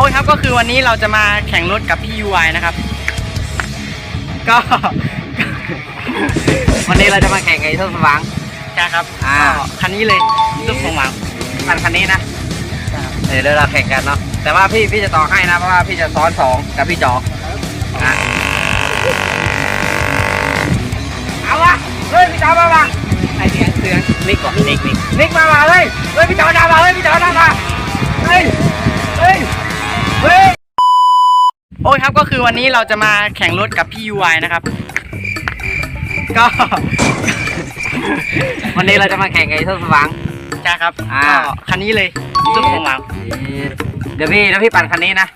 อ้ยครับก็คือวันนี้เราจะมาแข่งรถกับพี่ยูไอนะครับ ก็ วันนี้เราจะมาแข่งไอ้ทุ่งสว่างใช่ครับอ่าก็คันนี้เลยลูกสมหวังคันคันนี้นะเออเดี๋ยวเราแข่งกันเนาะแต่ว่าพี่พี่จะต่อให้นะเพราะว่าพี่จะซ้อนสองกับพี่จอนะเอาวะเฮ้ยพี่จอมาว่ะไอเสียงเสียงนิกก่อนนิกนิกนิกมาว่ะเฮ้ยเฮ้ยพี่จอดามาเฮ้ยพี่จอดามาเฮ้ยเฮ้ยเฮ้ย โอ้ยครับก็คือวันนี้เราจะมาแข่งรถกับพี่ยูไอนะครับ ก็ วันนี้เราจะมาแข่งไอ้ทุ่งสว่างใช่ครับอ่า ก็คันนี้เลยลูกสมหวังเดี๋ยวพี่แล้วพี่ปั่นคันนี้นะ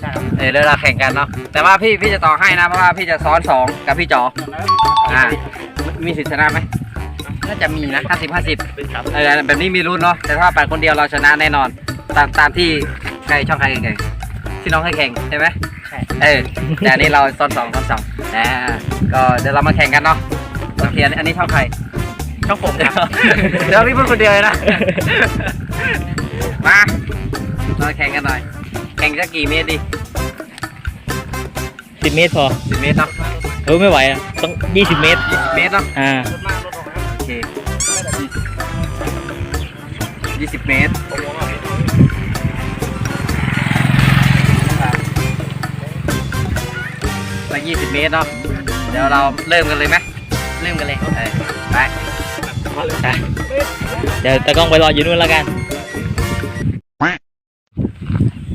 ใช่ครับเออเดี๋ยวเราแข่งกันเนาะ แต่ว่าพี่พี่จะต่อให้นะ เพราะว่าพี่จะซ้อนสองกับพี่จอ อ่า มีสิทธิชนะไหมน่าจะมีนะ ห้าสิบห้าสิบครับ เออแบบนี้มีรุ่นเนาะ แต่ถ้าปั่นคนเดียวเราชนะแน่นอน ตามตามที่ใครช่องใครแข่ง ที่น้องให้แข่งใช่ไหมใช่เออแต่อันนี้เราซ้อนสองซ้อนสองอ่าก็เดี๋ยวเรามาแข่งกันเนาะโอเคอันนี้อันนี้ช่องใครช่องผมครับเดี๋ยวพี่พูดคนเดียวเลยนะ มาเราแข่งกันหน่อย แข่งจะกี่เมตรดีสิบเมตรพอสิบเมตรเนาะเออไม่ไหวอะต้องยี่สิบเมตรเมตรเนาะอ่า โอเคยี่สิบเมตร ไปยี่สิบเมตรเนาะ เดี๋ยวเราเริ่มกันเลยไหมเริ่มกันเลยเออไปไปเดี๋ยวตากล้องไปรออยู่นู่นแล้วกัน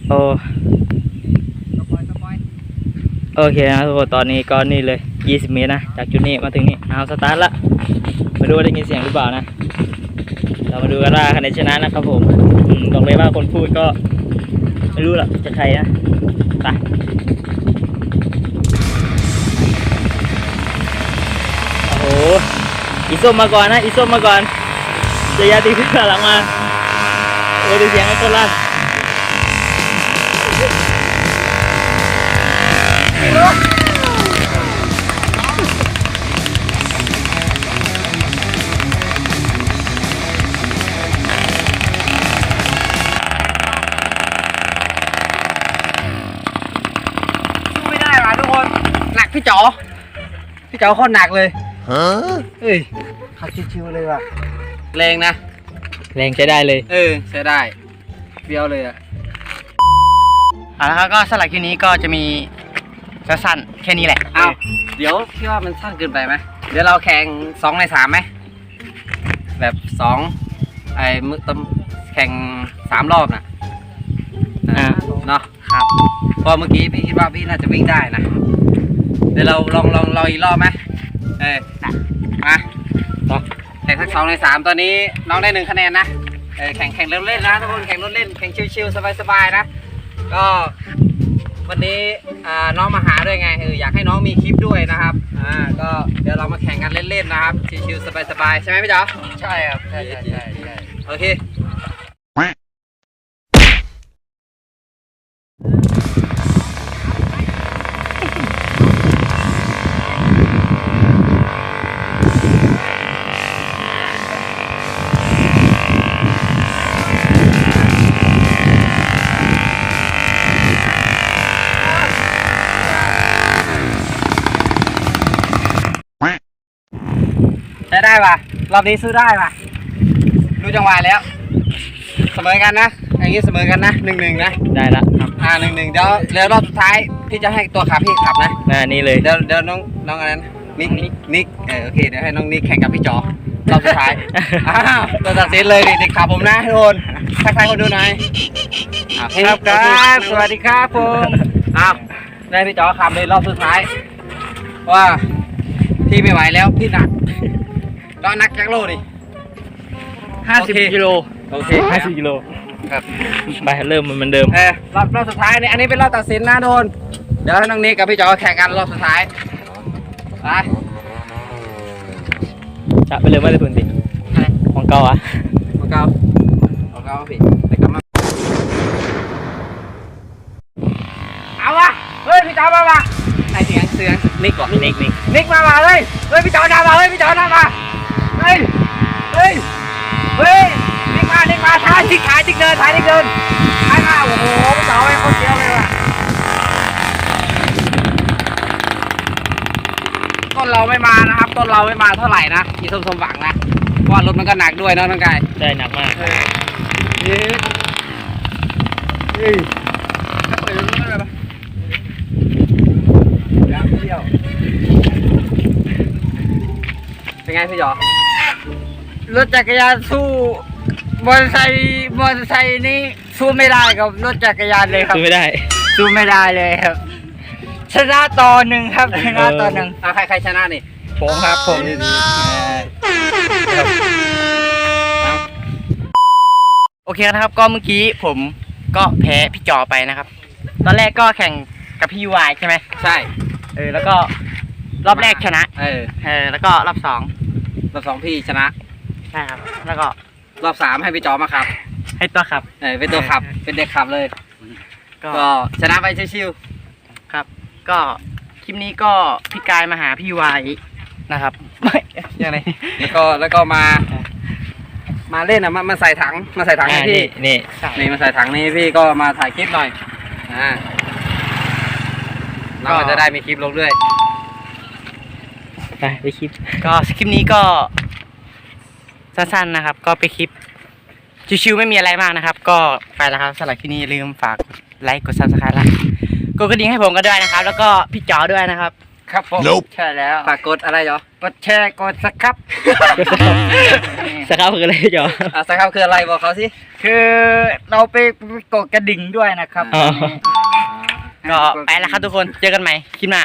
โอ้โอเคนะทุกคนตอนนี้ก็นี่เลย 20 เมตรนะ จากจุดนี้มาถึงนี่เอาสตาร์ทละมาดูว่าได้ยินเสียงหรือเปล่านะ เรามาดูกันว่าคะแนนชนะนะครับผมอืมบอกเลยว่าคนพูดก็ ไม่รู้หรอกจะใครนะไป อีส้มมาก่อนนะอีส้มมาก่อนจะยาตีขึ้นหลังมาโอ้ดูเสียงไอ้ต้นลั่นสู้ไม่ได้ว่ะทุกคน หนักพี่จ๋อพี่จ๋อโคตรหนักเลย เฮ้ยขับชิวๆเลยว่ะ แรงนะ แรงใช้ได้เลย เออใช้ได้เบี้ยวเลยอะเอาละครับก็สำหรับคลิปนี้ก็จะมีสั้นๆแค่นี้แหละเอาเดี๋ยวพี่ว่ามันสั้นเกินไปไหมเดี๋ยวเราแข่งสองในสามไหมแบบสองไอ้มือตำแข่งสามรอบน่ะอ่าเนาะครับเพราะเมื่อกี้พี่คิดว่าพี่น่าจะวิ่งได้นะ เดี๋ยวเราลองลองลองอีกรอบไหม เออมาต่อแข่งสักสองในสามตอนนี้น้องได้หนึ่งคะแนนนะเออแข่งแข่งเล่นเล่นๆนะทุกคนแข่งรถเล่นแข่งชิวๆสบายๆนะ ก็วันนี้อ่าน้องมาหาด้วยไงเอออยากให้น้องมีคลิปด้วยนะครับอ่าก็เดี๋ยวเรามาแข่งกันเล่นๆนะครับชิวๆสบายๆใช่ไหมพี่จ๋าใช่ครับใช่ใช่ใช่ใช่โอเค ป่ะรอบนี้ซื้อได้ป่ะรู้จังหวะแล้ว เสมอกันนะอย่างนี้เสมอกันนะหนึ่งหนึ่งนะได้ละครับอ่าหนึ่งหนึ่งเดี๋ยวเดี๋ยวรอบสุดท้ายพี่จะให้ตัวขับพี่ขับนะหน้านี้เลย เดี๋ยวเดี๋ยวน้องน้องอะไรนะนิกนิกนิกเออโอเคเดี๋ยวให้น้องนิกแข่งกับพี่จอรอบสุดท้ายอ้าวตัวตัดสินเลยเด็กขับผมนะทุกคนทักทายคนดูหน่อยอ่าครับครับสวัสดีครับผมอ้าวได้พี่จอขับเลยรอบสุดท้ายเพราะว่าพี่ไม่ไหวแล้วพี่หนัก ก็นักจักรโลดิห้าสิบโอเคกิโลโอเคห้าสิบกิโลครับไปเริ่มเหมือนเดิมเออรอบรอบสุดท้ายเนี่ยอันนี้เป็นรอบตัดสินนะโดน เดี๋ยวให้น้องนิกกับพี่จอแข่งกันรอบสุดท้ายไปจะไปเลยไม่ได้ทุนติของเก่าอะมาเกาเอาเกาพี่ไปกลับมาเอาวะเฮ้ยพี่จอมาว่ะไหนเสียงเสียงนิกก่อนนิกนิกนิกมาว่ะเฮ้ยเฮ้ยพี่จอดามาเฮ้ยพี่จอดามา เฮ้ย เฮ้ย เฮ้ยนิกมาเด็กมาท้ายทิ้งขายทิ้งเดินท้ายทิ้งเดินท้ายมาโอ้โหพี่เต๋าไอ้คนเดียวเลยว่ะต้นเราไม่มานะครับต้นเราไม่มาเท่าไหร่นะมีส้มสมหวังนะเพราะว่ารถมันก็หนักด้วยเนาะน้องกายได้หนักมากเย้เฮ้ยถ้าเปิดรถได้ไหมยางเที่ยวเป็นไงพี่หยอ รถจักรยานสู้มอเตอร์ไซค์มอเตอร์ไซค์นี่สู้ไม่ได้กับรถจักรยานเลยครับ ซื้อไม่ได้ สู้ไม่ได้เลยครับ ชนะต่อหนึ่งครับชนะต่อหนึ่งอะใครใครชนะนี่ผมครับผมโอเคนะครับ ก็เมื่อกี้ผมก็แพ้พี่จอไปนะครับ ตอนแรกก็แข่งกับพี่ยูไอใช่ไหมใช่ เออแล้วก็รอบแรกชนะ เออเออแล้วก็รอบสองรอบสองพี่ชนะ ใช่ครับ แล้วก็รอบสามให้พี่จอมาขับให้ตัวขับ เออเป็นตัวขับ เป็นเด็กขับเลย ก็ก็ชนะไปชิวครับ ก็คลิปนี้ก็พี่กายมาหาพี่ยูไอนะครับ ไม่ยังไง ๆแล้วก็แล้วก็มา มาเล่นอะมามาใส่ถังมาใส่ถังให้อ่าพี่ นี่นี่มาใส่ถังนี้พี่ก็มาถ่ายคลิปหน่อยอ่าเราก็จะได้มีคลิปลงด้วย ไปไปคลิป ก็คลิปนี้ก็ สั้นๆนะครับ ก็ไปนคลิปชิวๆไม่มีอะไรมากนะครับ ก็ไปแล้วครับสำหรับคลิปนี้อย่าลืมฝากกดไลค์กดซับสไครต์ละกดกระดิ่งให้ผมก็ด้วยนะครับ แล้วก็พี่จ๋อด้วยนะครับ ครับผมใช่แล้วฝากกดอะไรเหรอกดแชร์กดสักครับ สครับคืออะไรจออะสักครับคืออะไรบอกเขาสิคือเราไปกดกระดิ่งด้วยนะครับอ๋อ ก็ไปแล้วครับทุกคนเจอกันใหม่คลิปหน้า